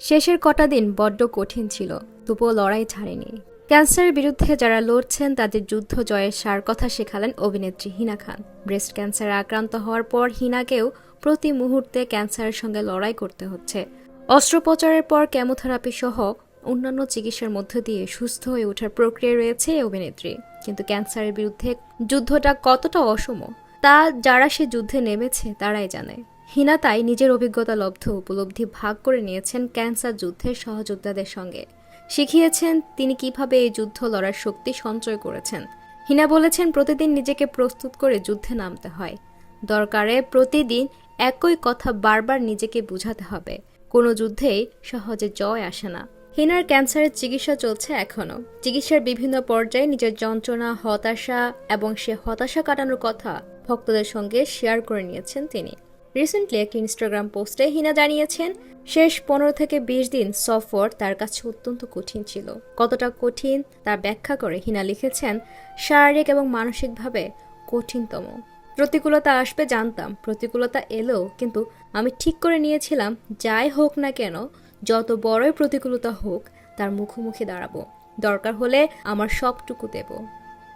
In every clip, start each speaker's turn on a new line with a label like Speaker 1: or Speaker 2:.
Speaker 1: শেষের কটা দিন বড্ড কঠিন ছিল, তবুও লড়াই ছাড়েনি। ক্যান্সারের বিরুদ্ধে যারা লড়ছেন, তাদের যুদ্ধ জয়ের সার কথা শেখালেন অভিনেত্রী হিনা খান। ব্রেস্ট ক্যান্সারে আক্রান্ত হওয়ার পর হিনাকেও প্রতি মুহূর্তে ক্যান্সারের সঙ্গে লড়াই করতে হচ্ছে। অস্ত্রোপচারের পর কেমোথেরাপি সহ অন্যান্য চিকিৎসার মধ্য দিয়ে সুস্থ হয়ে ওঠার প্রক্রিয়া রয়েছে অভিনেত্রী। কিন্তু ক্যান্সারের বিরুদ্ধে যুদ্ধটা কতটা অসম, তা যারা সে যুদ্ধে নেমেছে, তারাই জানে। হিনা তাই নিজের অভিজ্ঞতা লব্ধ উপলব্ধি ভাগ করে নিয়েছেন ক্যান্সার যুদ্ধের সহযোদ্ধাদের সঙ্গে। শিখিয়েছেন তিনি কীভাবে এই যুদ্ধ লড়ার শক্তি সঞ্চয় করেছেন। হিনা বলেছেন, প্রতিদিন নিজেকে প্রস্তুত করে যুদ্ধে নামতে হয়। দরকারে প্রতিদিন একই কথা বারবার নিজেকে বোঝাতে হবে। কোনো যুদ্ধেই সহজে জয় আসে না। হিনার ক্যান্সারের চিকিৎসা চলছে এখনও চিকিৎসার বিভিন্ন পর্যায়ে নিজের যন্ত্রণা, হতাশা এবং সে হতাশা কাটানোর কথা ভক্তদের সঙ্গে শেয়ার করে নিয়েছেন তিনি। রিসেন্টলি একটি ইনস্টাগ্রাম পোস্টে হিনা জানিয়েছেন, শেষ পনেরো থেকে বিশ দিন সফর তার কাছে অত্যন্ত কঠিন ছিল। কতটা কঠিন তার ব্যাখ্যা করে হিনা লিখেছেন, শারীরিক এবং মানসিকভাবে কঠিনতম। প্রতিকূলতা আসবে, জানতাম। প্রতিকূলতা এলো, কিন্তু আমি ঠিক করে নিয়েছিলাম, যাই হোক না কেন, যত বড়ই প্রতিকূলতা হোক, তার মুখোমুখি দাঁড়াবো। দরকার হলে আমার সবটুকু দেব।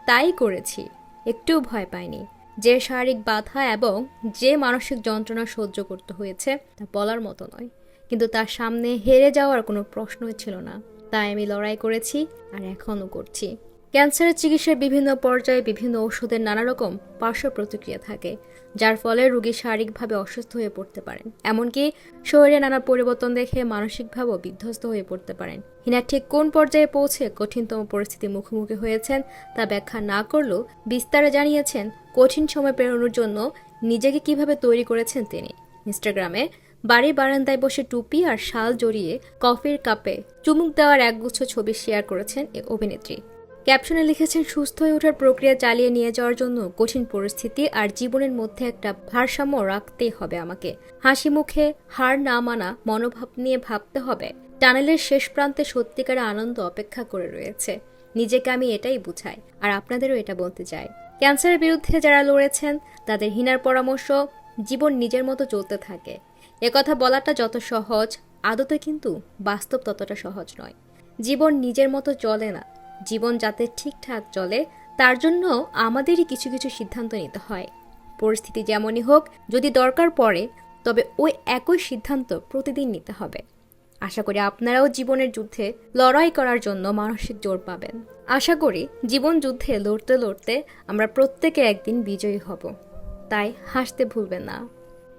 Speaker 1: তাই করেছি। একটুও ভয় পাইনি। যে শারীরিক বাধা এবং যে মানসিক যন্ত্রণা সহ্য করতে হয়েছে, তা বলার মতো নয়। কিন্তু তার সামনে হেরে যাওয়ার কোনো প্রশ্নই ছিল না। তাই আমি লড়াই করেছি আর এখনও করছি। ক্যান্সারের চিকিৎসার বিভিন্ন পর্যায়ে বিভিন্ন ওষুধের নানা রকম পার্শ্ব প্রতিক্রিয়া থাকে, যার ফলে রোগী শারীরিকভাবে অসুস্থ হয়ে পড়তে পারেন। এমনকি শরীরে নানা পরিবর্তন দেখে মানসিকভাবেও বিধ্বস্ত হয়ে পড়তে পারেন। হিনা ঠিক কোন পর্যায়ে পৌঁছে কঠিনতম পরিস্থিতির মুখোমুখি হয়েছেন তা ব্যাখ্যা না করলেও বিস্তারে জানিয়েছেন কঠিন সময় পেরোনোর জন্য নিজেকে কীভাবে তৈরি করেছেন তিনি। ইনস্টাগ্রামে বাড়ির বারান্দায় বসে টুপি আর শাল জড়িয়ে কফির কাপে চুমুক দেওয়ার একগুচ্ছ ছবি শেয়ার করেছেন এই অভিনেত্রী। ক্যাপশনে লিখেছেন, সুস্থ হয়ে ওঠার প্রক্রিয়া চালিয়ে নিয়ে যাওয়ার জন্য কঠিন পরিস্থিতি আর জীবনের মধ্যে একটা ভারসাম্য রাখতেই হবে আমাকে। হাসি মুখে হার না মানা, মনোভাব নিয়ে ভাবতে হবে। টানেলের শেষ প্রান্তে সত্যিকারের আনন্দ অপেক্ষা করে রয়েছে। নিজেকে আমি এটাই বুঝাই, আর আপনাদেরও এটা বলতে চাই। ক্যান্সারের বিরুদ্ধে যারা লড়েছেন, তাদের হিনার পরামর্শ, জীবন নিজের মতো চলতে থাকে। একথা বলাটা যত সহজ, আদতে কিন্তু বাস্তব ততটা সহজ নয়। জীবন নিজের মতো চলে না জীবন যাতে ঠিকঠাক চলে, তার জন্য আমাদেরই কিছু কিছু সিদ্ধান্ত নিতে হয়। পরিস্থিতি যেমনই হোক, যদি দরকার পড়ে, তবে ওই একই সিদ্ধান্ত প্রতিদিন নিতে হবে। আশা করি আপনারাও জীবনের যুদ্ধে লড়াই করার জন্য মানসিক জোর পাবেন। আশা করি জীবন যুদ্ধে লড়তে লড়তে আমরা প্রত্যেকে একদিন বিজয়ী হব। তাই হাসতে ভুলবেন না।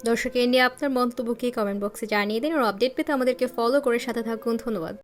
Speaker 1: দর্শক, এ নিয়ে আপনার মন্তব্য কি? কমেন্ট বক্সে জানিয়ে দিন। আর আপডেট পেতে আমাদেরকে ফলো করে সাথে থাকুন। ধন্যবাদ।